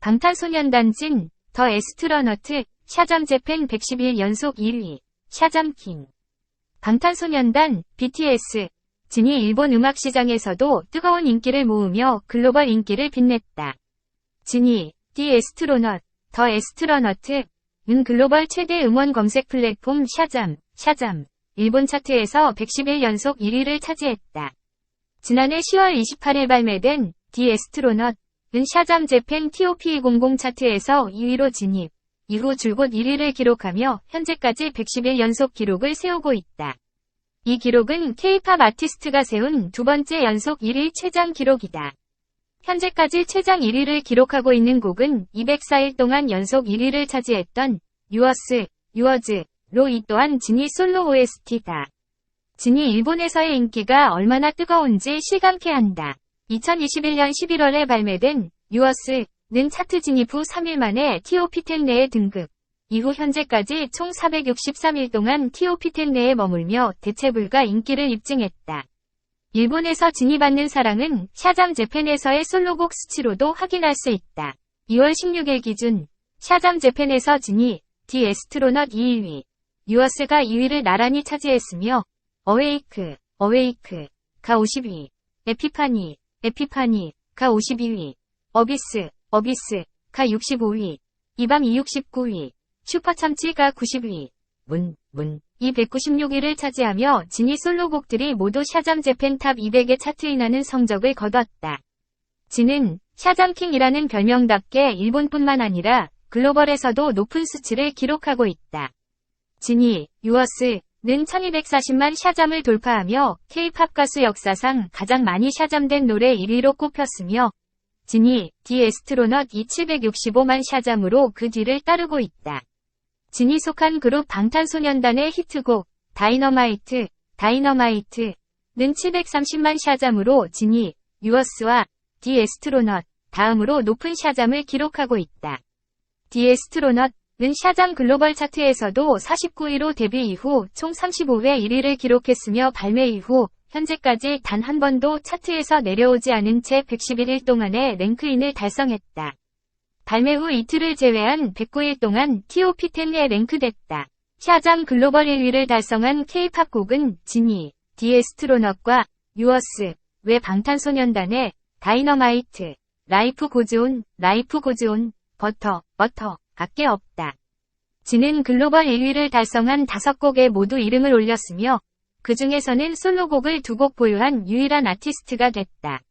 방탄소년단 진, 더 에스트러너트, 샤잠 재팬 111 연속 1위, 샤잠 킹. 방탄소년단, BTS, 진이 일본 음악 시장에서도 뜨거운 인기를 모으며 글로벌 인기를 빛냈다. 진이, 디 에스트로넛, 더 에스트러너트, 은 글로벌 최대 음원 검색 플랫폼 샤잠, 샤잠, 일본 차트에서 110일 연속 1위를 차지했다. 지난해 10월 28일 발매된 디 에스트로넛, 은 샤잠 재팬 TOP200 차트에서 2위로 진입, 이후 줄곧 1위를 기록하며 현재까지 110일 연속 기록을 세우고 있다. 이 기록은 K-팝 아티스트가 세운 두 번째 연속 1위 최장 기록이다. 현재까지 최장 1위를 기록하고 있는 곡은 204일 동안 연속 1위를 차지했던 유어스, 유어즈로 이 또한 진이 솔로 OST다. 진이 일본에서의 인기가 얼마나 뜨거운지 실감케 한다. 2021년 11월에 발매된 유어스는 차트 진입 후 3일 만에 TOP10 내에 등극. 이후 현재까지 총 463일 동안 TOP10 내에 머물며 대체 불가 인기를 입증했다. 일본에서 진입받는 사랑은 샤잠 재팬에서의 솔로곡 수치로도 확인할 수 있다. 2월 16일 기준 샤잠 재팬에서 진이 디 에스트로넛 2위, 유어스가 2위를 나란히 차지했으며 어웨이크, 어웨이크, 가 50위, 에피파니, 에피파니, 가 52위, 어비스, 어비스, 가 65위, 이밤이 69위, 슈퍼참치 가 90위, 문, 문, 이 196위를 차지하며 진이 솔로곡들이 모두 샤잠 재팬 탑 200에 차트인하는 성적을 거뒀다. 진은 샤잠킹이라는 별명답게 일본뿐만 아니라 글로벌에서도 높은 수치를 기록하고 있다. 진이, 유어스 는 1240만 샤잠을 돌파하며 K-팝 가수 역사상 가장 많이 샤잠된 노래 1위로 꼽혔으며 진이 디 에스트로넛 2765만 샤잠으로 그 뒤를 따르고 있다. 진이 속한 그룹 방탄소년단의 히트곡 다이너마이트, 다이너마이트는 730만 샤잠으로 진이, 유어스와 디 에스트로넛 다음으로 높은 샤잠을 기록하고 있다. 디 에스트로넛 은 샤잠 글로벌 차트에서도 49위로 데뷔 이후 총 35회 1위를 기록했으며 발매 이후 현재까지 단 한 번도 차트에서 내려오지 않은 채 111일 동안의 랭크인을 달성했다. 발매 후 이틀을 제외한 109일 동안 TOP10에 랭크됐다. 샤잠 글로벌 1위를 달성한 K-팝 곡은 지니, 디에스트로넛과 유어스, 외 방탄소년단의 다이너마이트, 라이프 고즈온, 라이프 고즈온, 버터, 버터, 밖에 없다. 지는 글로벌 1위를 달성한 5곡에 모두 이름을 올렸으며 그 중에서는 솔로곡을 두 곡 보유한 유일한 아티스트가 됐다.